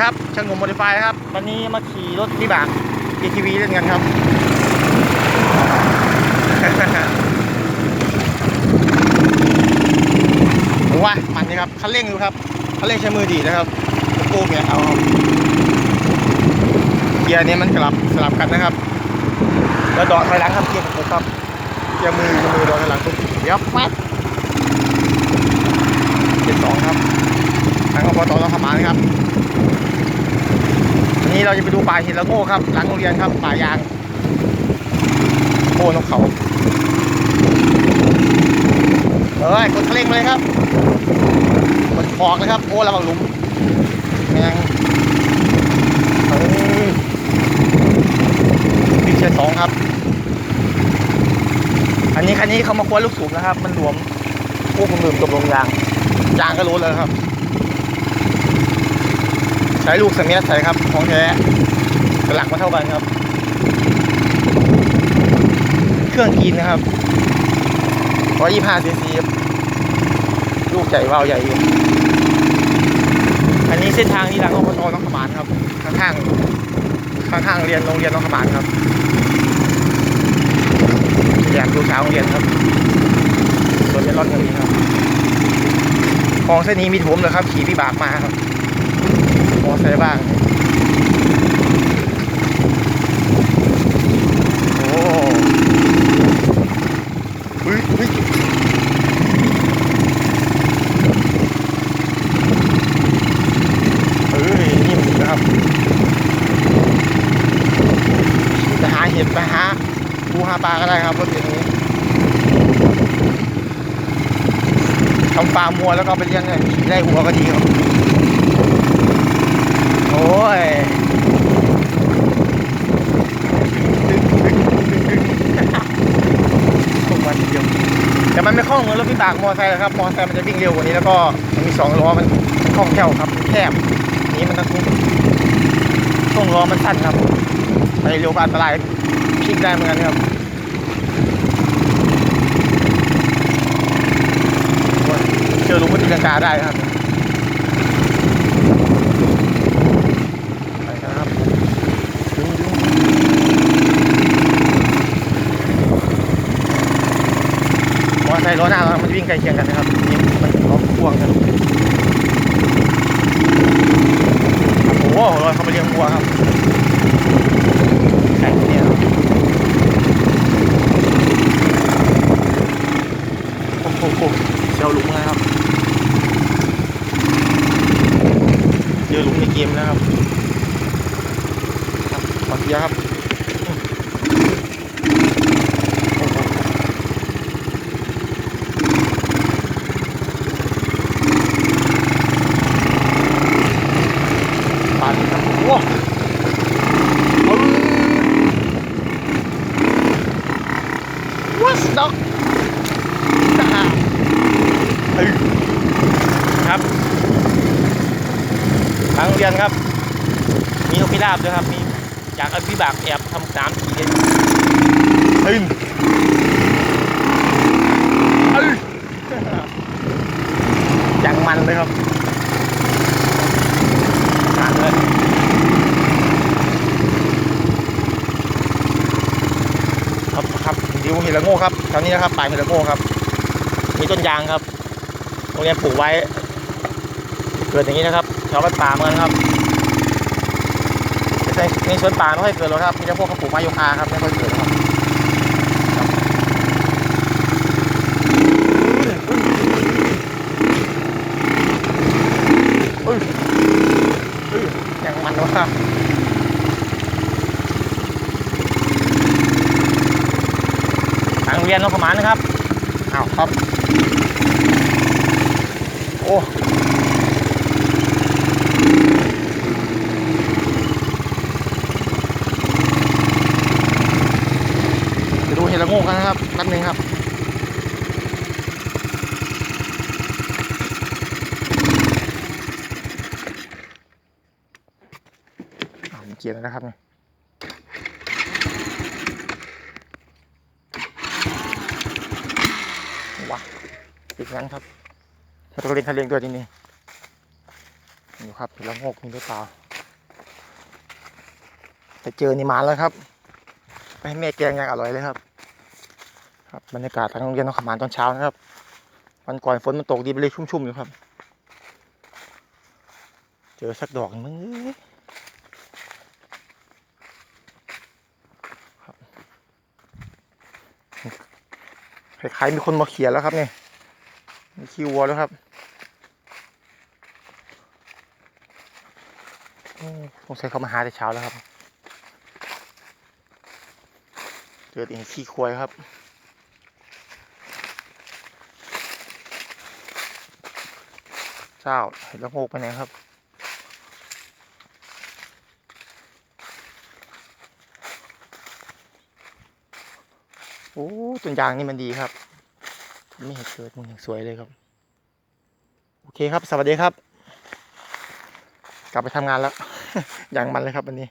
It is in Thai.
ครับช่างหนุ่มโมดิฟายครับ วันนี้มาขี่รถวิบาก ATV เล่นกันครับ ผมว่ามันนี่ครับคันเร่งดูครับคันเร่งใช้มือดีนะครับโก้เนี่ยเอาเกียร์นี้มันสลับสลับกันนะครับ แล้วเดาะถอยหลังครับเกียร์ของผมครับเกียร์มือกับมือเดาะถอยหลังปุ๊บเดี๋ยวปั๊บเจ็ดสองครับทางอบตเราขมานะครับ วันนี้เราจะไปดูป่าหินละโง่ครับหลังโรงเรียนครับป่ายางโอ้นกเขาเอ้ยกดคันเร่งเลยครับกดฟอกเลยครับโอ้ระวังหลุมแมงเอ้ยวิ่งเชียสองครับ อันนี้คันนี้เขามาคว้าลูกสูบนะครับ มันหลวมพวกผมลืมตกลงยางยางก็รู้เลยครับ ช้ลูกสมิธใส่ครับ ของแท้หลักมาเท่ากันครับ เครื่องกินนะครับ125ซีซีลูกใหญ่วาวใหญ่อยู่อันนี้เส้นทางที่ทางอบตน้องขมานครับ ข้างๆข้างๆเรียนโรงเรียนน้องขมานครับอยากดูเช้าโรงเรียนครับรถจะรอดกันนี้ครับคลองเส้นนี้มีถมเลยครับ ขี่วิบากมาครับ บ้าง โอ้ฮ้ยเฮ้ยเอ้ยนี่มันะครับจะหาเห็ดไปหาปูหาปลาก็ได้ครับรถอย่างนี้ทำฟาร์มมัวแล้วก็ไปเลี้ยงเนี่ยได้หัวก็ดีครับ อ้ยตกมาทีเดียวแต่มันไม่คล่องเหมือนรถวิบากมอไซค์หรอกครับมอไซค์มันจะวิ่งเร็วกว่านี้แล้วก็มันมีสองล้อมันคล่องแคล่วครับแคบนี้มันต้องช่วงล้อมันสั้นครับไปเร็วก็อันตรายพลิกได้เหมือนกันครับโอ้ยเจอลุงก็ตีลังกาได้ครับไปกันครับดึงดึง มอเตอร์ไซค์ล้อหน้ามันวิ่งใกล้เคียงกันนะครับนี่มันล้อพ่วงกันโอ้โหเราเขาไปเลี้ยงวัวครับแข่งเนี่ยโอ้โหเซลลุมนะครับเจอลุมในเกมนะครับครับขอเสียครับโอ้โหปาดครับโอ้โห What's up เอ้ยครับทางโรงเรียนครับ มีนกพิราบด้วยครับ มีจากอภิบากแอบทำสามทีเล่นเฮ้ยเอ้ยอย่างมันเลยครับงานเลย ครับ ครับดิวเฮลโง่ครับแถวนี้นะครับป่าเฮละโง่ครับ มีต้นยางครับโรงเรียนปลูกไว้ เกิดอย่างนี้นะครับแถวบ้านป่าเหมือนกันครับในในสวนป่าไม่ค่อยเกิดหรอกครับมีแต่พวกเขาปลูกไม้ยูคาครับไม่ค่อยเกิดครับเอ้ยเอ้ยอย่างมันวะ ทางโรงเรียนนกขมานนะครับอ้าวครับ โอ้ไปดูเห็ดละโงกกันนะครับแป๊บนึงครับอ้าวมีเกียร์แล้วนะครับเนี่ย ว้า ติดงั้นครับเราต้องเล่นทะเลงด้วยที่นี่อยู่ครับเห็นแล้วงกมีหรือเปล่าไปเจอนี่มาแล้วครับไปให้แม่แกงอย่างอร่อยเลยครับ ครับบรรยากาศทางโรงเรียนนองขมานตอนเช้านะครับ วันก่อนฝนมันตกดีไปเลยชุ่มๆอยู่ครับ เจอสักดอกนึงคล้ายๆมีคนมาเขียนแล้วครับเนี่ย มีคิววัวแล้วครับสงสัยเขามาหาแต่เช้าแล้วครับ เจอแต่ขี้ควายครับเจ้าเห็นแล้วโงกไปไหนครับ โอ้ต้นยางนี่มันดีครับ ไม่เห็นเกิดมันยังสวยเลยครับ โอเคครับ สวัสดีครับ กลับไปทำงานแล้ว อย่างมันเลยครับวันนี้